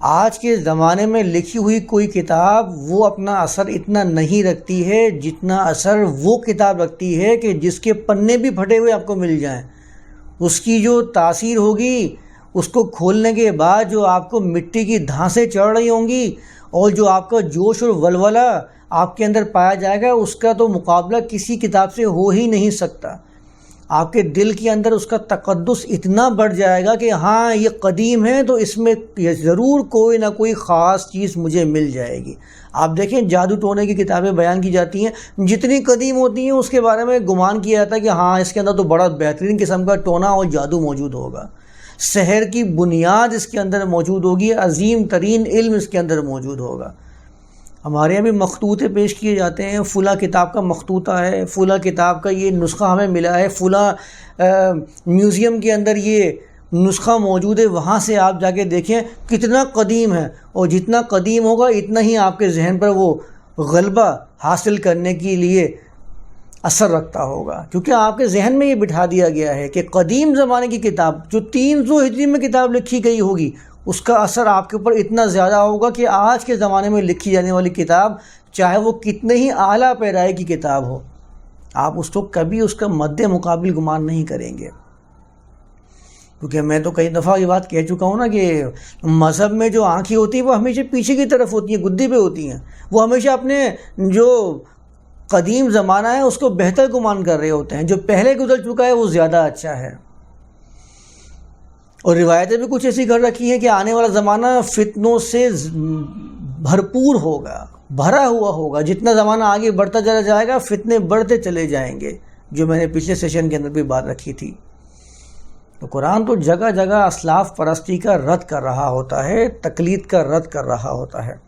آج کے زمانے میں لکھی ہوئی کوئی کتاب وہ اپنا اثر اتنا نہیں رکھتی ہے جتنا اثر وہ کتاب رکھتی ہے کہ جس کے پنے بھی پھٹے ہوئے آپ کو مل جائیں۔ اس کی جو تاثیر ہوگی، اس کو کھولنے کے بعد جو آپ کو مٹی کی دھانسیں چڑھ رہی ہوں گی اور جو آپ کا جوش اور ولولہ آپ کے اندر پایا جائے گا، اس کا تو مقابلہ کسی کتاب سے ہو ہی نہیں سکتا۔ آپ کے دل کے اندر اس کا تقدس اتنا بڑھ جائے گا کہ ہاں یہ قدیم ہے تو اس میں ضرور کوئی نہ کوئی خاص چیز مجھے مل جائے گی۔ آپ دیکھیں، جادو ٹونے کی کتابیں بیان کی جاتی ہیں۔ جتنی قدیم ہوتی ہیں، اس کے بارے میں گمان کیا جاتا ہے کہ ہاں اس کے اندر تو بڑا بہترین قسم کا ٹونا اور جادو موجود ہوگا۔ شہر کی بنیاد اس کے اندر موجود ہوگی، عظیم ترین علم اس کے اندر موجود ہوگا۔ ہمارے یہاں بھی مخطوطے پیش کیے جاتے ہیں۔ فلاں کتاب کا مخطوطہ ہے۔ فلاں کتاب کا یہ نسخہ ہمیں ملا ہے۔ فلاں میوزیم کے اندر یہ نسخہ موجود ہے۔ وہاں سے آپ جا کے دیکھیں کتنا قدیم ہے۔ اور جتنا قدیم ہوگا، اتنا ہی آپ کے ذہن پر وہ غلبہ حاصل کرنے کے لیے اثر رکھتا ہوگا۔ کیونکہ آپ کے ذہن میں یہ بٹھا دیا گیا ہے کہ قدیم زمانے کی کتاب، جو تین سو ہجری میں کتاب لکھی گئی ہوگی اس کا اثر آپ کے اوپر اتنا زیادہ ہوگا کہ آج کے زمانے میں لکھی جانے والی کتاب چاہے وہ کتنے ہی اعلیٰ پیرائے کی کتاب ہو، آپ اس کو کبھی اس کا مد مقابل گمان نہیں کریں گے۔ کیونکہ میں تو کئی دفعہ یہ بات کہہ چکا ہوں نا کہ مذہب میں جو آنکھیں ہوتی ہیں وہ ہمیشہ پیچھے کی طرف ہوتی ہیں، گدی پہ ہوتی ہیں۔ وہ ہمیشہ اپنے جو قدیم زمانہ ہے، اس کو بہتر گمان کر رہے ہوتے ہیں۔ جو پہلے گزر چکا ہے، وہ زیادہ اچھا ہے۔ اور روایتیں بھی کچھ ایسی کر رکھی ہیں کہ آنے والا زمانہ فتنوں سے بھرپور ہوگا، بھرا ہوا ہوگا۔ جتنا زمانہ آگے بڑھتا چلا جائے گا، فتنے بڑھتے چلے جائیں گے، جو میں نے پچھلے سیشن کے اندر بھی بات رکھی تھی۔ تو قرآن تو جگہ جگہ اسلاف پرستی کا رد کر رہا ہوتا ہے، تقلید کا رد کر رہا ہوتا ہے۔